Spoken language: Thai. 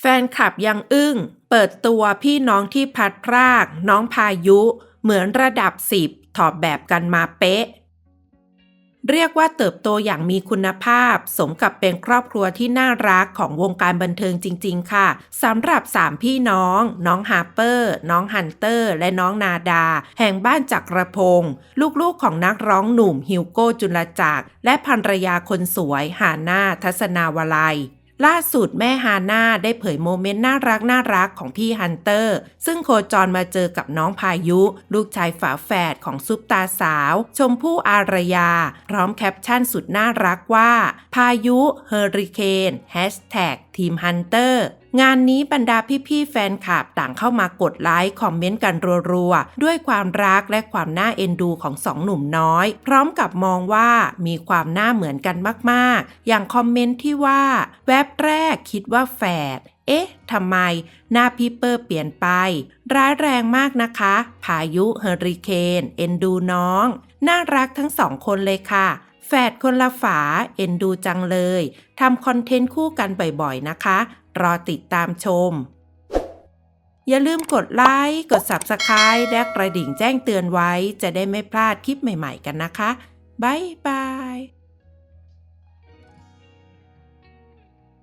แฟนคลับยังอึ้ง เปิดตัวพี่น้องที่พัดพราก น้องพายุ เหมือนระดับสิบถอบแบบกันมาเป๊ะ เรียกว่าเติบโตอย่างมีคุณภาพ สมกับเป็นครอบครัวที่น่ารักของวงการบันเทิงจริง ๆ ค่ะสำหรับสามพี่น้อง น้องฮาร์เปอร์ น้องฮันเตอร์ และน้องนาดา แห่งบ้านจักรพงศ์ลูกๆของนักร้องหนุ่มฮิวโก้จุลจักร และภรรยาคนสวยฮาน่าทัศนาวลัย ล่าสุดแม่ฮาน่าได้เผยโมเมนต์น่ารักน่ารักของพี่ฮันเตอร์ ซึ่งโคจรมาเจอกับน้องพายุ ลูกชายฝาแฝดของซุปตาสาว ชมพู่อารยา พร้อมแคปชั่นสุดน่ารักว่า พายุเฮอริเคนแฮชแท็กทีมฮันเตอร์งานนี้บรรดาพี่ๆแฟนคลับต่างเข้ามากดไลค์คอมเมนต์กันรัวๆ ด้วยความรักและความน่าเอ็นดูของสองหนุ่มน้อย พร้อมกับมองว่ามีความน่าเหมือนกันมากๆ อย่างคอมเมนต์ที่ว่า แว็บแรกคิดว่าแฝดเอ๊ะ ทำไม หน้าพี่เปอร์เปลี่ยนไป ร้ายแรงมากนะคะ พายุเฮอริเคน เอ็นดูน้อง น่ารักทั้งสองคนเลยค่ะ แฝดคนละฝาเอ็นดูจังเลยทำคอนเทนต์คู่กันบ่อยๆนะคะ รอติดตามชม อย่าลืมกดไลค์กด Subscribe และกระดิ่งแจ้งเตือนไว้ จะได้ไม่พลาดคลิปใหม่ๆกันนะคะ บ๊ายบาย